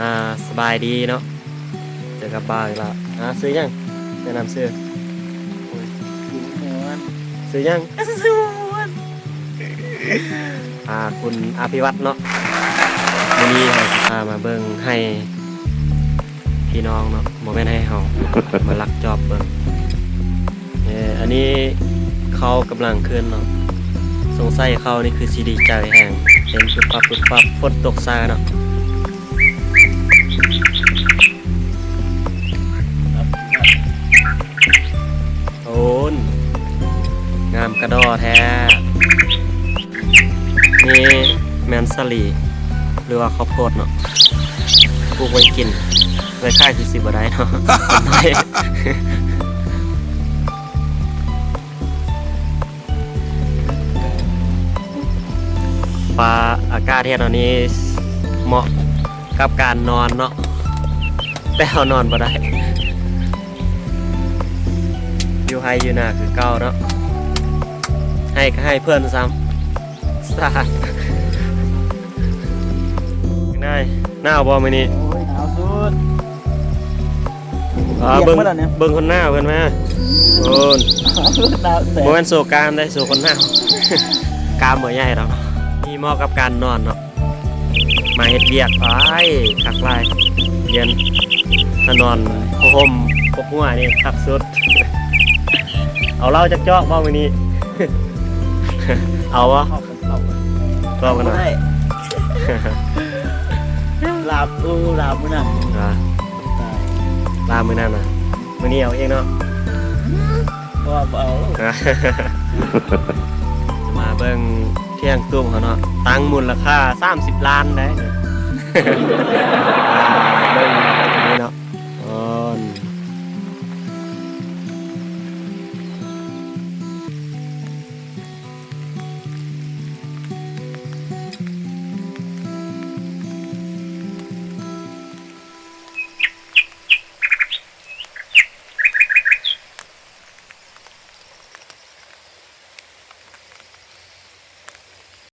อ่าสบายดีเนาะเจอกับบ้าวอีกแล้วอ่าซื้อยังแนะนำซื้อหมวนซื้อยังสวนอ่าคุณอภิวัตรเนาะวันนี้เราจะพามาเบิ่งให้พี่น้องเนาะโมเมนต์ให้เฮามาลักจอบเบิ่งเอออันนี้เขากำลังขึ้นเนาะสงสัยเขานี่คือสีดีใจแห่งเห็นปุ๊บปั๊บปุ๊บปั๊บฝนตกซาเนาะ กระดอแท้นี่แมนสลีหรือว่าข้าวโพดเนาะปลูกไว้กิน ไว้ค่ายสิสิบอะได้เนาะฟ้าอากาศเที่ยตอนนี้เหมาะกับการนอนเนาะแต่เรานอนบ่ได้อยู่ไฮอยู่หนาคือเก่าเนาะ ให้ก็ให้เพื่อนซ้ำสาดได้หน้าบอมานี่โอ้ยหนาวสุดอ่าเปีเบิ้ยงกหมดแล้วเนี่ยเบิ้งคนหน้าเพื่อนมาโอนหนาวสุดหนาวแต่โมเมนโซกามได้สู่คนหน้ากามบ่ใหญ่หรอกเนาะนี่เหมาะกับการนอนเนาะมาเฮ็ดเวียกไอ้ายคักลายเย็นถ้านอนผ้าห่มพกหัวนี่คักสุด เอาเหล้าจักเจาะบ่มื้อนี้ เอาวะเข้ากันเข้ากันก็กันหน่อยได้ลาบอู้ลาบมื้อนั้นอ่าตายลามือนั่นนะมือนี้เอาเองเนาะ เพราะว่าบ่เอาจะมาเบิ่งเที่ยงตุ้มเขาเนาะ ตั้งมูลค่า 30 ล้านได้เนี่ย